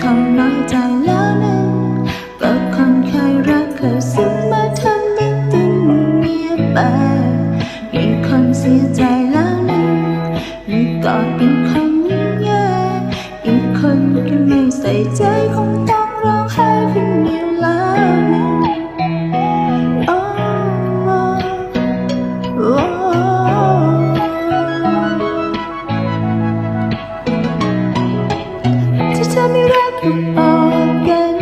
คำน้อยใจแล้วนึ่งก็คนเคยรักเคยซึ้งมาทำเป็นตึงเงียบไปมีคนเสียใจแล้วนึ่งมีกอดเป็นคำยิ่งใหญ่อีกคนก็ไม่ใส่ใจคงต้องร้องไห้คนเดียวแล้วนึงโอ้โอ้ถ้าเธอไม่รั กก็บอกกัน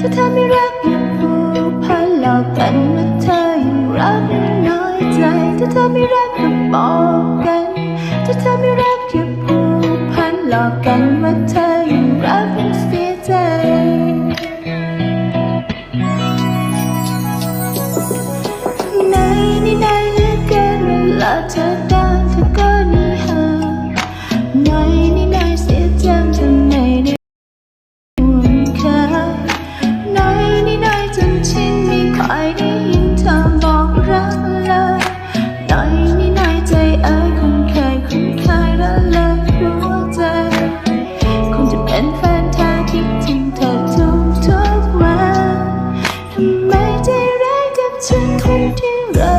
ถ้าเธอไม่รักอย่าผูกพันหลอกกันว่าเธอยังรักน้อยใจถ้าเธอไม่รักก็บอกกันถ้าเธอไม่รักอย่าผูกพันหลอกกันว่าเธอยังรักยังเสียใจไหนนี่ได้เหลือเกินเวลาเธอ็นแฟนเธอคิดถึงเธอทุกทุกวันทำไมใจร้ายกับฉันคนที่รั